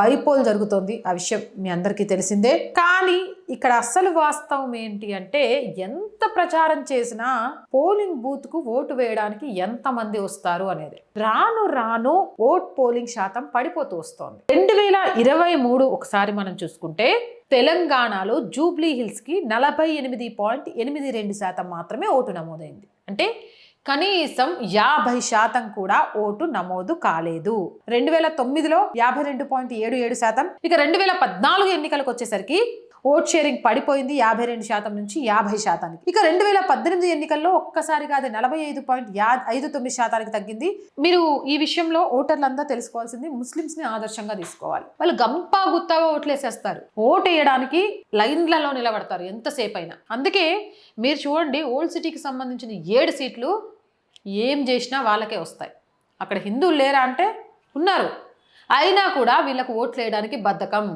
Bypoll జరుగుతోంది. ఆ విషయం మీ అందరికీ తెలిసిందే. కానీ ఇక్కడ అస్సలు వాస్తవం ఏంటి అంటే ఎంత ప్రచారం చేసినా పోలింగ్ బూత్కు ఓటు వేయడానికి ఎంత మంది వస్తారు అనేది. రాను రాను ఓట్ పోలింగ్ శాతం పడిపోతూ వస్తోంది. రెండు వేల ఇరవై మూడు ఒకసారి మనం చూసుకుంటే తెలంగాణలో జూబ్లీ హిల్స్కి నలభై ఎనిమిది పాయింట్ ఎనిమిది రెండు శాతం మాత్రమే ఓటు నమోదైంది. అంటే కనీసం యాభై శాతం కూడా ఓటు నమోదు కాలేదు. రెండు వేల తొమ్మిదిలో యాభై రెండు పాయింట్ ఏడు ఏడు శాతం. ఇక రెండు వేల పద్నాలుగు ఎన్నికలకు వచ్చేసరికి ఓట్ షేరింగ్ పడిపోయింది యాభై రెండు శాతం నుంచి యాభై శాతానికి. ఇక రెండు వేల పద్దెనిమిది ఎన్నికల్లో ఒక్కసారిగా అది నలభై ఐదు పాయింట్ యా ఐదు తొమ్మిది శాతానికి తగ్గింది. మీరు ఈ విషయంలో ఓటర్లంతా తెలుసుకోవాల్సింది ముస్లిమ్స్ని ఆదర్శంగా తీసుకోవాలి. వాళ్ళు గంపా గుత్తాగా ఓట్లేసేస్తారు. ఓటు వేయడానికి లైన్లలో నిలబడతారు ఎంతసేపు అయినా అందుకే మీరు చూడండి ఓల్డ్ సిటీకి సంబంధించిన ఏడు సీట్లు ఏం చేసినా వాళ్ళకే వస్తాయి. అక్కడ హిందువులు లేరా అంటే ఉన్నారు. అయినా కూడా వీళ్ళకు ఓట్లు వేయడానికి బద్ధకం.